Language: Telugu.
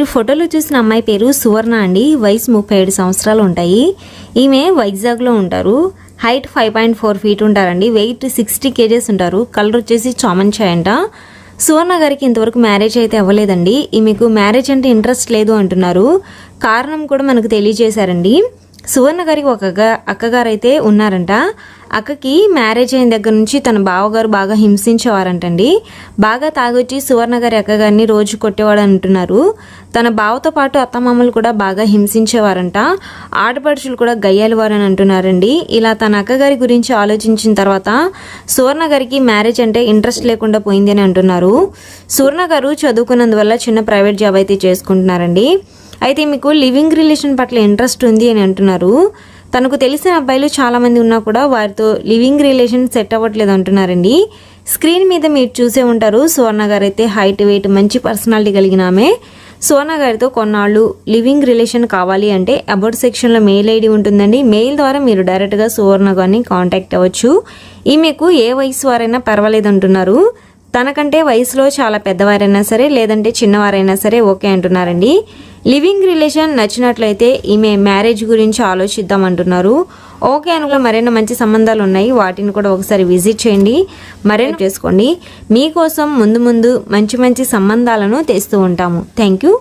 మీరు ఫోటోలో చూసిన అమ్మాయి పేరు సువర్ణ అండి. వయసు ముప్పై ఏడు సంవత్సరాలు ఉంటాయి. ఈమె వైజాగ్లో ఉంటారు. Height five point four feet ఉంటారండి. వెయిట్ సిక్స్టీ కేజెస్ ఉంటారు. కలర్ వచ్చేసి చామన్ చాయ్ అంట. సువర్ణ గారికి ఇంతవరకు మ్యారేజ్ అయితే అవ్వలేదండి. ఈమెకు మ్యారేజ్ అంటే ఇంట్రెస్ట్ లేదు అంటున్నారు. కారణం కూడా మనకు తెలియజేశారండి. సువర్ణ గారికి ఒక అక్క- అక్కగారు అయితే ఉన్నారంట. అక్కకి మ్యారేజ్ అయిన దగ్గర నుంచి తన బావగారు బాగా హింసించేవారంటండి. బాగా తాగొచ్చి సువర్ణ గారి అక్కగారిని రోజు కొట్టేవాడు అంటున్నారు తన బావతో పాటు అత్తమామలు కూడా బాగా హింసించేవారంట. ఆడపడుచులు కూడా గయ్యాలి వారని అంటున్నారండి ఇలా తన అక్కగారి గురించి ఆలోచించిన తర్వాత సువర్ణ గారికి మ్యారేజ్ అంటే ఇంట్రెస్ట్ లేకుండా పోయింది అని అంటున్నారు. సువర్ణ గారు చదువుకున్నందువల్ల చిన్న ప్రైవేట్ జాబ్ అయితే చేసుకుంటున్నారండి. అయితే మీకు లివింగ్ రిలేషన్ పట్ల ఇంట్రెస్ట్ ఉంది అని అంటున్నారు. తనకు తెలిసిన అబ్బాయిలు చాలామంది ఉన్నా కూడా వారితో లివింగ్ రిలేషన్ సెట్ అవ్వట్లేదు అంటున్నారండి. స్క్రీన్ మీద మీరు చూసే ఉంటారు సువర్ణ గారు అయితే హైట్ వెయిట్ మంచి పర్సనాలిటీ కలిగిన ఆమె. సువర్ణ గారితో కొన్నాళ్ళు లివింగ్ రిలేషన్ కావాలి అంటే అబౌట్ సెక్షన్లో మెయిల్ ఐడి ఉంటుందండి. మెయిల్ ద్వారా మీరు డైరెక్ట్గా సువర్ణ గారిని కాంటాక్ట్ అవ్వచ్చు. ఈమెకు ఏ వయసు వారైనా పర్వాలేదు అంటున్నారు. తనకంటే వయసులో చాలా పెద్దవారైనా సరే లేదంటే చిన్నవారైనా సరే ఓకే అంటున్నారండి. లివింగ్ రిలేషన్ నచ్చినట్లయితే ఈమె మ్యారేజ్ గురించి ఆలోచిద్దాం అంటున్నారు. ఓకే అనుకో మరెన్నో మంచి సంబంధాలు ఉన్నాయి. వాటిని కూడా ఒకసారి విజిట్ చేయండి. మరెన్నో చేసుకోండి. మీకోసం ముందు ముందు మంచి మంచి సంబంధాలను తెస్తూ ఉంటాము. Thank you.